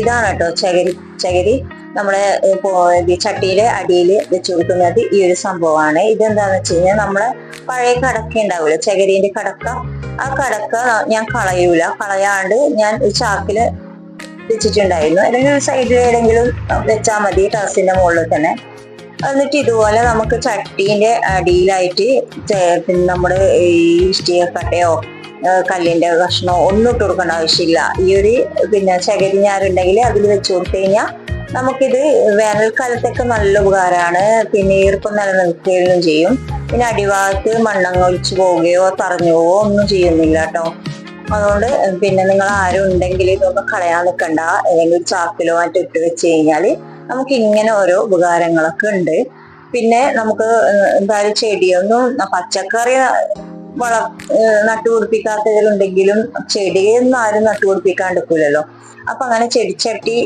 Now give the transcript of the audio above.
ഇതാണ് കേട്ടോ ചകിരി ചകിരി. നമ്മളെ ചട്ടിയിലെ അടിയിൽ വെച്ച് കൊടുക്കുന്നത് ഈ ഒരു സംഭവമാണ്. ഇതെന്താന്ന് വെച്ച് കഴിഞ്ഞാൽ നമ്മളെ പഴയ കടക്ക ഉണ്ടാവില്ല ചകരീന്റെ കടക്ക. ആ കടക്ക ഞാൻ കളയൂല. കളയാണ്ട് ഞാൻ ഒരു ചാക്കിൽ വെച്ചിട്ടുണ്ടായിരുന്നു. അല്ലെങ്കിൽ ഒരു സൈഡിൽ ഏതെങ്കിലും വെച്ചാൽ മതി ടെറസിന്റെ മുകളിൽ തന്നെ. എന്നിട്ട് ഇതുപോലെ നമുക്ക് ചട്ടീന്റെ അടിയിലായിട്ട് നമ്മുടെ ഈ ഇഷ്ടികക്കട്ടയോ ഏഹ് കല്ലിന്റെ കഷ്ണമോ ഒന്നും ഇട്ട് കൊടുക്കേണ്ട ആവശ്യമില്ല. ഈ ഒരു പിന്നെ ചകരിഞ്ഞാറുണ്ടെങ്കിൽ അതിൽ വെച്ച് കൊടുത്തു കഴിഞ്ഞാൽ നമുക്കിത് വേനൽക്കാലത്തൊക്കെ നല്ല ഉപകാരമാണ്. പിന്നെ ഈർപ്പം നിലനിൽക്കുകയും ചെയ്യും. പിന്നെ അടിഭാഗത്ത് മണ്ണങ്ങ് ഒലിച്ചു പോവുകയോ തറഞ്ഞു പോവുകയോ ഒന്നും ചെയ്യുന്നില്ല കേട്ടോ. അതുകൊണ്ട് പിന്നെ നിങ്ങൾ ആരും ഉണ്ടെങ്കിൽ ഇതൊന്നും കളയാൻ നിൽക്കണ്ട. അല്ലെങ്കിൽ ചാക്കിലോ മറ്റോ ഇട്ട് വെച്ച് കഴിഞ്ഞാൽ നമുക്ക് ഇങ്ങനെ ഓരോ ഉപകാരങ്ങളൊക്കെ ഉണ്ട്. പിന്നെ നമുക്ക് എന്തായാലും ചെടിയൊന്നും പച്ചക്കറി വള ഏഹ് നട്ടുപിടിപ്പിക്കാത്തവരുണ്ടെങ്കിലും ചെടിയൊന്നും ആരും നട്ടുപിടിപ്പിക്കാണ്ടിരിക്കില്ലല്ലോ അപ്പൊ അങ്ങനെ ചെടിച്ചട്ടി